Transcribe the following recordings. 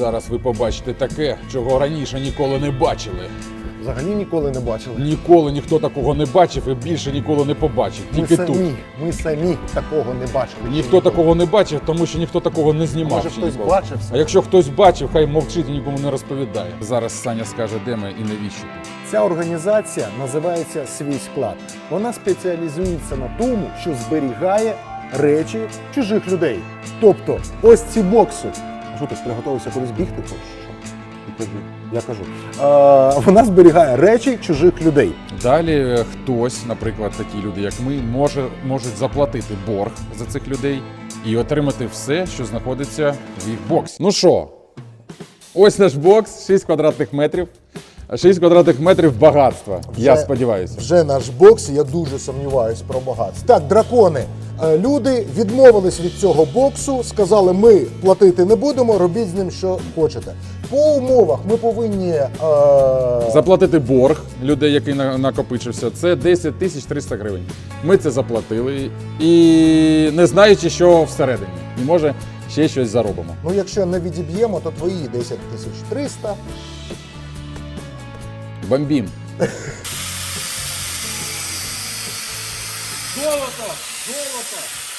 Зараз ви побачите таке, чого раніше ніколи не бачили. Взагалі ніколи не бачили. Ніколи ніхто такого не бачив і більше ніколи не побачить. Ми Тільки тут. самі, ми самі такого не бачили. Ніхто такого не бачив, тому що ніхто такого не знімав. Може, ще хтось ніколи. бачив? А якщо хтось бачив, хай мовчить і нікому не розповідає. Зараз Саня скаже, де ми і навіщо. Ця організація називається Свій склад. Вона спеціалізується на тому, що зберігає речі чужих людей. Тобто, ось ці бокси. Що ти приготувався кудись бігти? то що? Я кажу, Е, вона зберігає речі чужих людей. Далі е, хтось, наприклад, такі люди, як ми, може, можуть заплатити борг за цих людей і отримати все, що знаходиться в їх боксі. Ну що, ось наш бокс, 6 квадратних метрів. 6 квадратних метрів багатства. Я Вже- сподіваюся. Вже наш бокс, я дуже сумніваюсь про багатство. Так, дракони. е, Люди відмовились від цього боксу, сказали, ми платити не будемо, робіть з ним що хочете. По умовах ми повинні е, Заплатити борг людей, який на- накопичився, це 10 тисяч 300 гривень. Ми це заплатили і не знаючи, що всередині. І може ще щось заробимо. Ну, якщо не відіб'ємо, то твої 10 тисяч 300. Бомбім.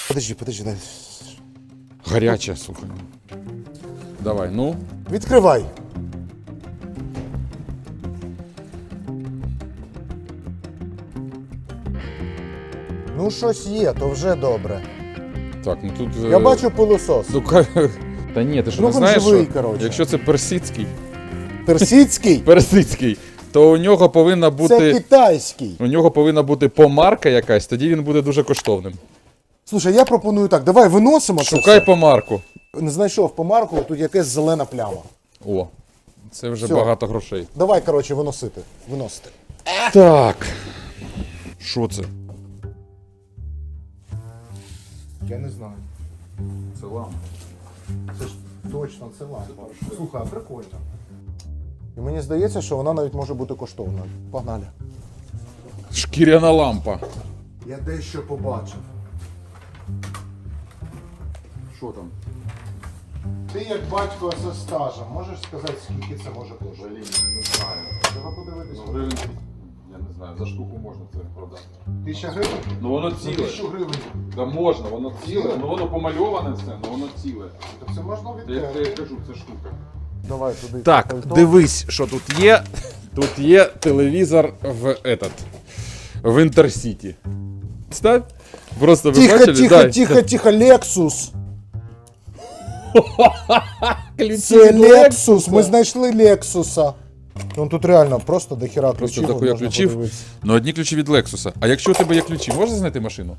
Подожди, подожди, дай. Гаряче, слухай. Давай, ну. Відкривай. Ну, щось є, то вже добре. Так, ну тут. Я е, бачу пилосос. Ну, ка- Та ні, ти що Ну, не знаєш, живий, що, коротше. якщо це персидський, Персидський персидський, то у нього повинна це бути. китайський. У нього повинна бути помарка якась, тоді він буде дуже коштовним. Слушай, я пропоную так, давай виносимо це Шукай все. помарку. Не знайшов помарку, тут якась зелена пляма. О, це вже Всьо. багато грошей. Давай, коротше, виносити. Виносити. Так. Що це? Я не знаю. Це лампа. Це ж точно це лампа. Слухай, а прикольно. І мені здається, що вона навіть може бути коштовною. Погнали. Шкіряна лампа. Я дещо побачив. Що там? Ти як батько зі стажем, можеш сказати, скільки це може коштувати? не знаю. Треба подивитися. Ну, гривень, я не знаю, за штуку можна це продати. Тисяча гривень? Ну воно За ціле. тисячу гривень. Да можна, воно ціле. Ціле? Ну воно помальоване все, ну воно ціле. То це можна Та як я відтерти. кажу, це штука. Давай туди. Так, пальто. дивись, що тут є. Тут є телевізор в этот, в Інтерсіті. Став? Просто ви Тихо, бачили? тихо, Да, тихо, тихо, Lexus. Це Lexus. Ми знайшли Lexus. Ну тут реально просто дохера Просто ключів. дохуя можна ключів. Ну, одні ключі від Лексуса. А якщо у тебе є ключі, можна знайти машину?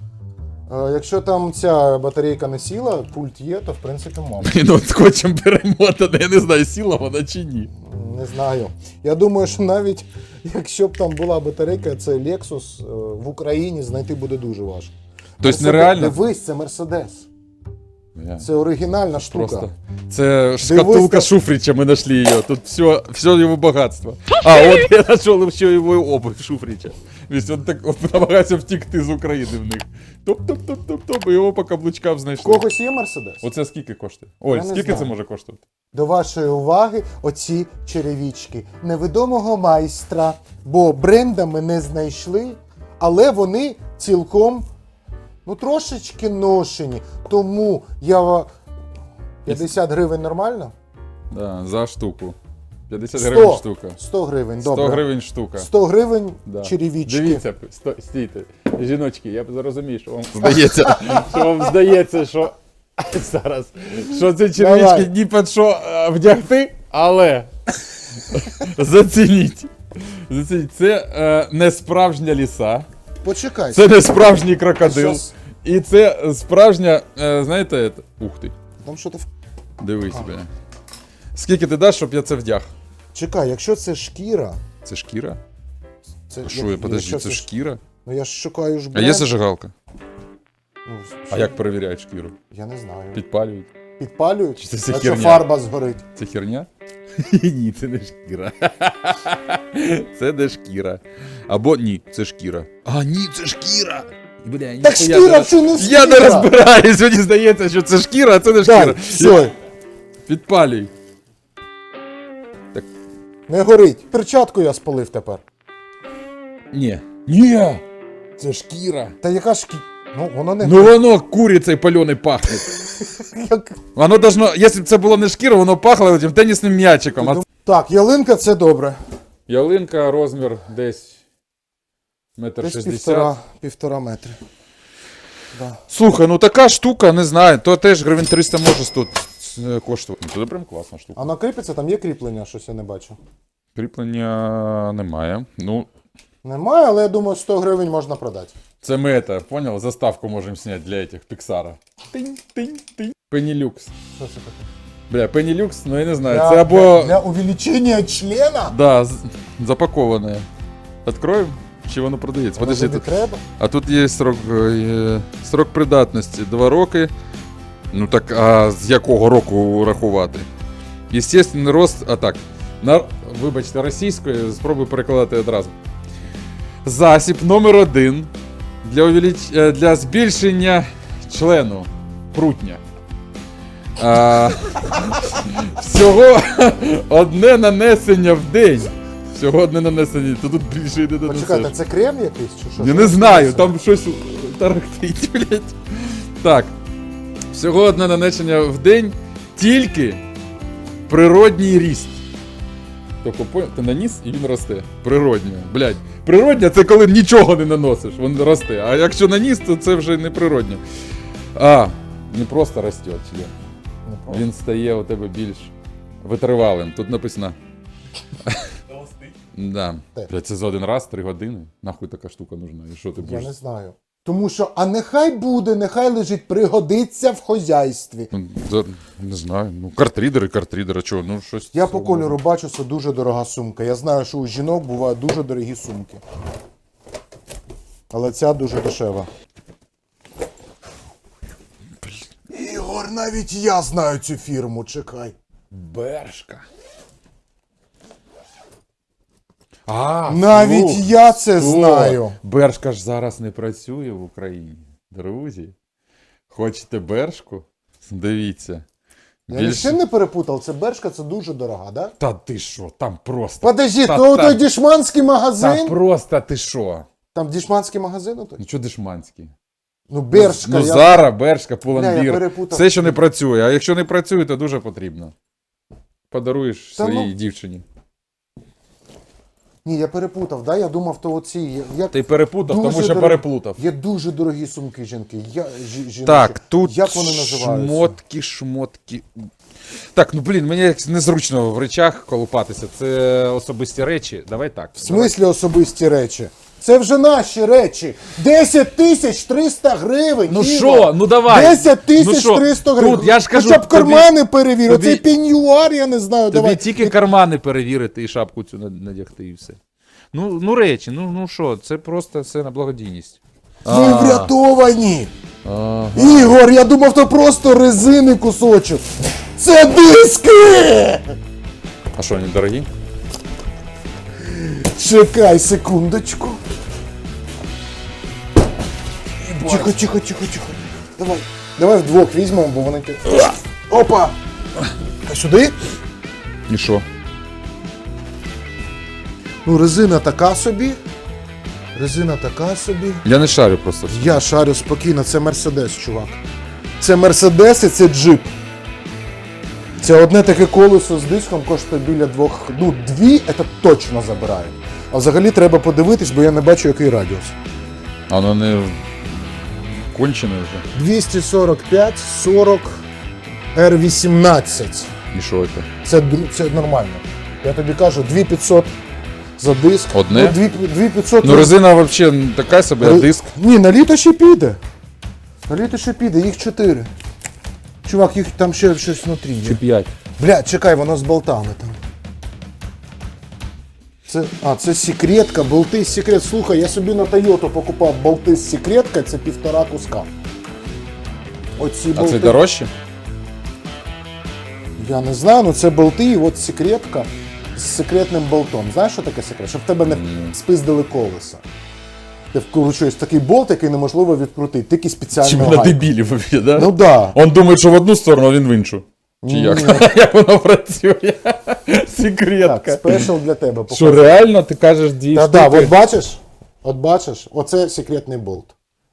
Е, Якщо там ця батарейка не сіла, пульт є, то в принципі можна. Блін, от скотчем перемотана, я не знаю, сіла вона чи ні. Не знаю. Я думаю, що навіть якщо б там була батарейка, це Lexus е, в Україні знайти буде дуже важко. Тобто нереально? Дивись, це Мерседес. Це оригінальна штука. Просто. Це шкатулка так. Шуфрича, ми знайшли її. Тут все, все його багатство. А, от я знайшов ще його обувь Шуфрича. Весь він так от, намагається втікти з України в них. Топ-топ-топ-топ-топ, і його по каблучкам знайшли. когось є Мерседес? Оце скільки коштує? Оль, Я не скільки це знаю. може коштувати? До вашої уваги оці черевічки невідомого майстра, бо бренда ми не знайшли, але вони цілком ну трошечки ношені. Тому я ва- 50 гривень нормально? Да, за штуку. 50 100. гривень штука. 100 гривень, 100 добре. гривень штука. 100 гривень Да. черевічки. Дивіться, сто- стійте. Жіночки, я зрозумію, що вам здається, що вам здається, що зараз, що це червічки ні під що е, вдягти, але зацініть. Зацініть. Це е, не справжня ліса, Почекай. це не справжній крокодил. Щас. І це справжня, е, знаєте, ух ти, Там що ти в- дивись, бля. Скільки ти даш, щоб я це вдяг? Чекай, якщо це шкіра, Це шкіра? це А що, я, подожди, це шкіра? Ну я ж шукаю ж А бренд. є зажигалка? Ну, А що? як перевіряють шкіру? Я не знаю. Підпалюють? Підпалюють? Чи це а що херня? фарба згорить? Це херня? ні, це не шкіра. це не шкіра. Або ні, це шкіра. А, ні, це шкіра. Бля, Так шкіра не- чи не шкіра? Я не розбираюсь, мені здається, що це шкіра, а це не шкіра. Так, все. Підпалюй. Не горить. Перчатку я спалив тепер. Ні. Ні! Це шкіра. Та яка кі- Ну, воно не Ну воно курицей пальоний пахне. як. Воно должно, якщо б це було не шкіра, воно пахло тим тенісним м'ячиком. А... Так, ялинка це добре. Ялинка розмір десь метр Десь шістдесят. півтора, півтора метри. Да. Слухай, ну така штука, не знаю, то теж гривень 300 може тут е, коштувати. Ну, Це прям класна штука. А на кріпиться там є кріплення, щось я не бачу. Кріплення немає. Ну, Немає, але я думаю, 100 гривень можна продати. це ми это, понял? Заставку можемо зняти для этих Піксара. Тинь, тинь, тинь. Пенілюкс. Що це таке? Бля, Пенілюкс, ну я не знаю. Для, Це або. для, для увеличення члена? Да, з- запаковане. Откроем? Чи воно продається? Воно Подожди, тут. треба? А тут є срок, е, срок придатності 2 роки. Ну так, а з якого року рахувати? Естественний рост. А так. На, вибачте, російською, спробую перекладати одразу. Засіб номер один для, увелич... е, для збільшення члену прутня. А, всього одне нанесення в день. Всього одне нанесення. То тут більше йде до Почекайте, це крем якийсь чи що? я не знаю, там щось тарахтить, блядь. Так. Всього одне нанесення в день, тільки природній ріст. Тобто ти наніс і він росте. Природнє. Блядь. Природня це коли нічого не наносиш, він росте. А якщо наніс, то це вже не природнє. А, не просто росте. Просто. Він стає у тебе більш витривалим. Тут написано. Да. Це за один раз, три години. Нахуй така штука нужна. І що ти Я будеш? не знаю. Тому що, а нехай буде, нехай лежить, пригодиться в хозяйстві. Ну, за- не знаю. Ну, картрідери, картрідери, чого? Ну, щось. Я по кольору бачу, це дуже дорога сумка. Я знаю, що у жінок бувають дуже дорогі сумки. Але ця дуже дешева. Ігор, навіть я знаю цю фірму, чекай. Бершка. А, Навіть слух, я це слух. знаю. Бершка ж зараз не працює в Україні. Друзі. Хочете бершку? Дивіться. Я Більш- ще не перепутав, це бершка, це дуже дорога, да? Та ти що, там просто. Подожди, Та то там- той дішманський Та магазин? просто ти що? Там дішманський магазин той? Ну чого дешманський? Ну, бершка. Ну, я... Зара, Бершка, перепутав. Все, що не працює. А якщо не працює, то дуже потрібно. Подаруєш Та своїй ну. дівчині. Ні, я перепутав, да? Я думав, то оці. Я... Ти перепутав, Дуже тому що дорог... переплутав. Є дуже дорогі сумки жінки. Я... жі- жіночі. Так, тут Як вони називаються? шмотки, шмотки. Так, ну блін, мені якось незручно в речах колупатися. Це особисті речі. Давай так. В смислі особисті речі? Це вже наші речі. 10 тисяч 300 гривень. Ну що, ну давай. 10 Ну тисяч що? 300 гривень. Тут я ж кажу, Хоча б тобі- кармани перевір. тобі- Оцей пеньюар, я не знаю. Тобі давай. тільки кармани перевірити і шапку цю надягти і все. Ну, ну речі, ну ну що, це просто все на благодійність. Ми А, врятовані. ага. Ігор, я думав, то просто резини кусочок. Це диски! А що, вони дорогі? Чекай секундочку. Тихо, тихо, тихо, тихо. Давай. Давай вдвох візьмемо, бо вони ти. Опа! А сюди? І що? Ну, резина така собі. Резина така собі. Я не шарю просто. Я шарю спокійно, це Мерседес, чувак. Це Мерседес і це джип. Це одне таке колесо з диском коштує біля двох. Ну, дві це точно забирає. А взагалі треба подивитись, бо я не бачу, який радіус. А воно не кончене вже. 245 40 R18. І що це? Це, це нормально. Я тобі кажу, 2500 за диск. Одне? Ну, 2 2500 Ну резина взагалі така собі, а диск. Ні, на літо ще піде. На літо ще піде, їх 4. Чувак, їх там ще щось внутрі є. 5. Бля, чекай, воно з болтами там. Це, а, це секретка, болти з секрет. Слухай, я собі на Тойоту покупав болти з секретка, це півтора куска. Оці А болти. це дорожче? Я не знаю, ну це болти, і от секретка з секретним болтом. Знаєш, що таке секрет? Щоб в тебе не спиздили колеса. Ти вкручуєш такий болт, який неможливо відкрутити, тільки спеціально. ми на дебілі взагалі, да? Ну да. Он думає, що в одну сторону, а він в іншу. Чи як? як воно працює? Так, Секретка. спешл для тебе. Що реально ти кажеш дві Та штуки? да, от бачиш, от бачиш, оце секретний болт.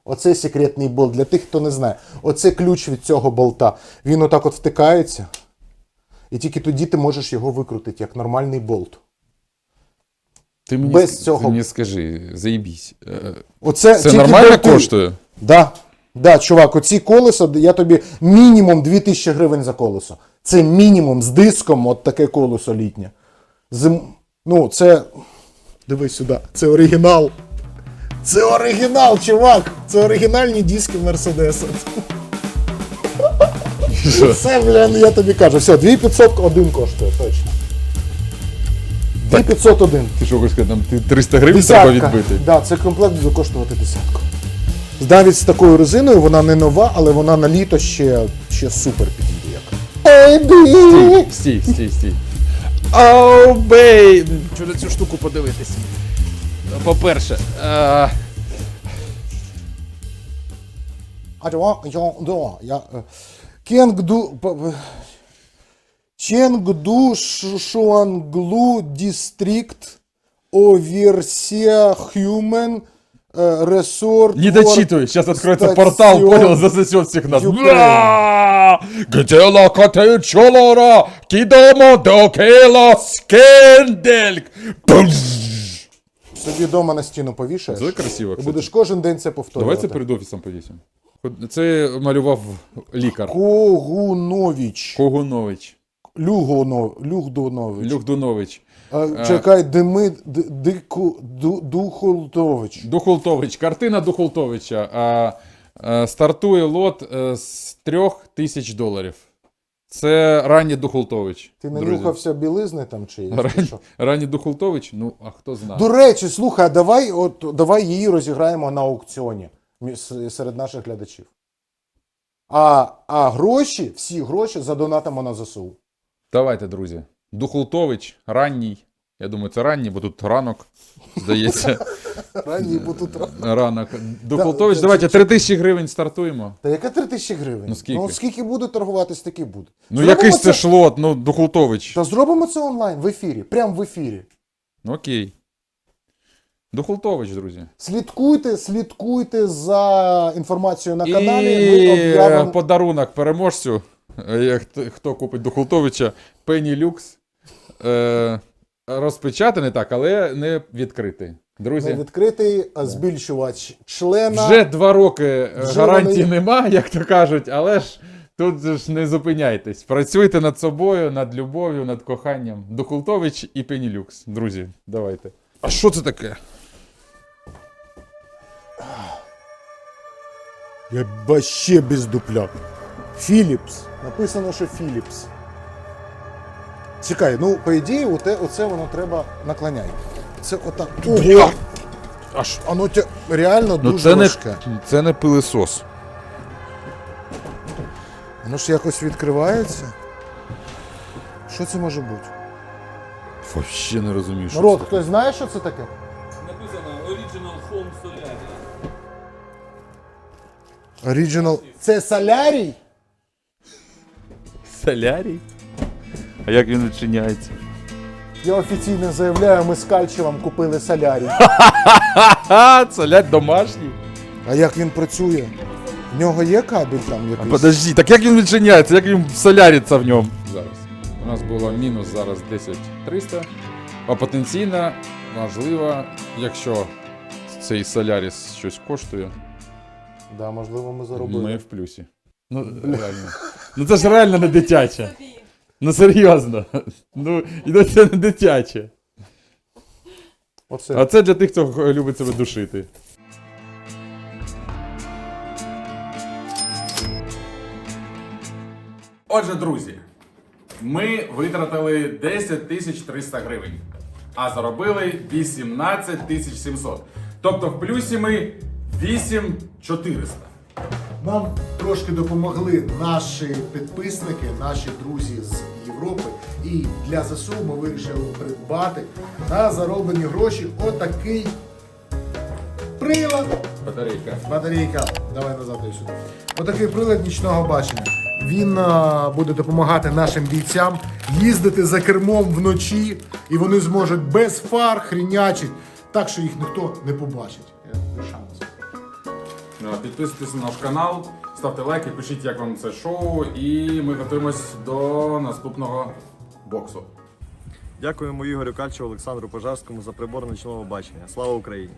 Оце секретний болт для тих, хто не знає. Оце ключ від цього болта. Він отак от втикається, і тільки тоді ти можеш його викрутити, як нормальний болт. Ти мені, без ск- цього- Ти мені скажи, заїбісь. Е, Оце Це тільки нормально болти. коштує? Да. Да, чувак, оці колеса, я тобі мінімум 2000 гривень за колесо. Це мінімум з диском, от таке колесо літнє. Зим... Ну, це. Дивись сюди, це оригінал. Це оригінал, чувак! Це оригінальні диски Мерседеса. Це, блін, я тобі кажу. Все, 2500 один коштує, точно. 2501. Ти що хочеш сказати, нам ти 300 гривень треба відбити? Да, це комплект буде коштувати десятку. Навіть з такою резиною вона не нова, але вона на літо ще, ще супер підійде. Як. Ейбі! Стій, стій, стій. Оу, бей! Що на цю штуку подивитись? По-перше, е, Алло, я, да, я, е, Кенгду... Ченгду Шуанглу Дистрикт Оверсия Хюмен е, Ресорт не дочитывай, сейчас откроется портал, понял, засосет всех нас. Где коты чолора, кидомо до кела скендельк. Собі дома на стіну повішаєш. Це красиво, кстати. будеш кожен день це Давай повторювати. це перед офісом повісимо. Це малював лікар. Когунович. Когунович. Люгонов, Люгдонович. Люхдунович. А, чекай, Дими, Д- Дику, Ду, Духолтович. Духолтович. Картина Духолтовича. А, а, стартує лот е, з трьох тисяч доларів. Це ранній Духолтович. Ти друзі. нанюхався білизни там чи є? Ран... що? Ранній Духолтович? Ну, а хто знає. До речі, слухай, а давай, от, давай її розіграємо на аукціоні серед наших глядачів. А, а гроші, всі гроші задонатимо на ЗСУ. Давайте, друзі. Духолтович, ранній. Я думаю, це ранній, бо тут ранок, здається. Ранні будуть. Ранок. Духолтович, це- давайте це- 3 тисячі гривень стартуємо. Та яка 3 тисячі гривень? Ну, скільки? Ну, скільки буде торгуватись, таки буде. Ну, Зробимо якийсь це шлот, ну, Духолтович. Та зробимо це онлайн, в ефірі, прямо в ефірі. Ну, окей. Духолтович, друзі. Слідкуйте, слідкуйте за інформацією на каналі. Ми І об'явимо. подарунок переможцю. е, як Хто купить Духолтовича, Пенні Люкс. Е, розпечатаний так, але не відкритий. Не Друзі, відкритий а, збільшувач члена. вже два роки е, Вже гарантії вони- нема, як то кажуть, але ж тут же ж не зупиняйтесь. Працюйте над собою, над любов'ю, над коханням. Духолтович і Пенні Люкс. Друзі, давайте. А що це таке? Я вообще без дупляк. Філіпс. Написано, що Філіпс. Чекай, ну, по ідеї, оте, оце воно треба наклоняй. Це отак. Ого! Аж Воно тя, реально Ну, дуже це не, важке. це не пилисос. Воно ж якось відкривається. Що це може бути? Вообще не розумію, що Народ, це. хтось знає, що це таке? Написано Original Home Solarium. Оригінал. Це солярій? Солярій? А як він відчиняється? Я офіційно заявляю, ми з Кальчевом купили солярій. Ха, солярь домашній. А як він працює? В нього є кабель там якийсь? Подожди, так як він відчиняється, як він соляриться в ньому? Зараз. У нас було мінус зараз 10 300. А потенційно, можливо, якщо цей соляріс щось коштує, Да, можливо, ми заробили. ми в плюсі. Ну, реально. Ну це ж реально не дитяче. Ну серйозно. Ну, і це не дитяче. Оце. А це для тих, хто любить себе душити. Отже, друзі, ми витратили 10 тисяч 300 гривень, а заробили 18 тисяч 700. Тобто в плюсі ми 8 400. Нам трошки допомогли наші підписники, наші друзі з Європи. І для ЗСУ ми вирішили придбати на зароблені гроші отакий прилад. Батарейка. Батарейка. Давай назад і сюди. Отакий прилад нічного бачення. Він буде допомагати нашим бійцям їздити за кермом вночі, і вони зможуть без фар хрінячить, так що їх ніхто не побачить. Підписуйтесь на наш канал, ставте лайки, пишіть, як вам це шоу, і ми готуємось до наступного боксу. Дякуємо Ігорю Кальчеву, Олександру Пожарському за прибор нічного бачення. Слава Україні!